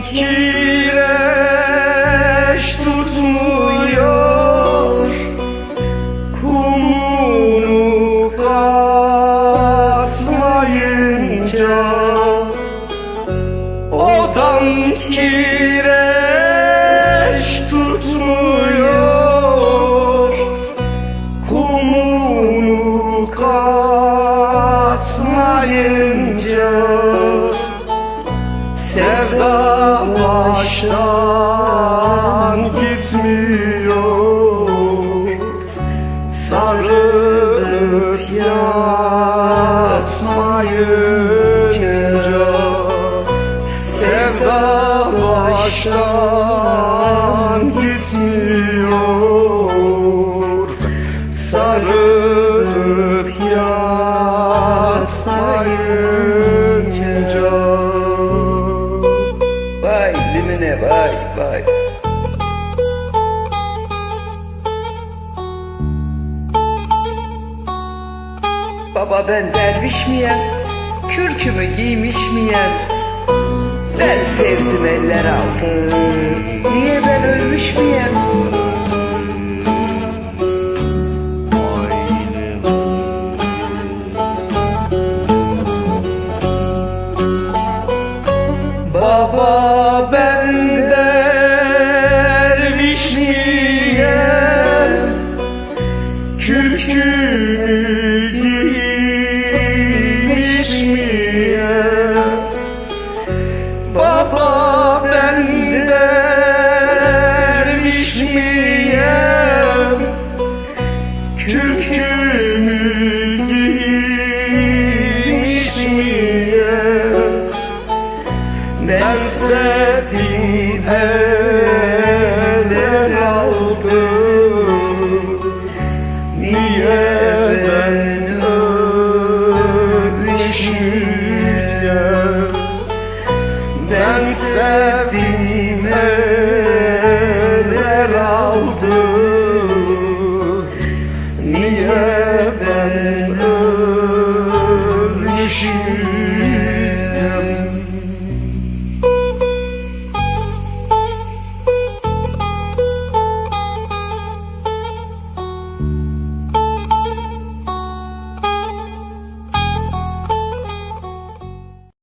kireç tutmuyor Kumunu katmayınca. Odam kireç tutmuyor Kumunu katmayınca Sevda baştan gitmiyor. Sarılıp yatmayınca Sevda baştan vay vay. Baba ben derviş miyim? Kürkümü giymiş miyim? Ben sevdim eller aldı. Niye ben ölmüş müyüm? Baba ben Giymiş miyim? Baba ben derviş miyim? Kürkümü giymiş miyim? Nesrettin eller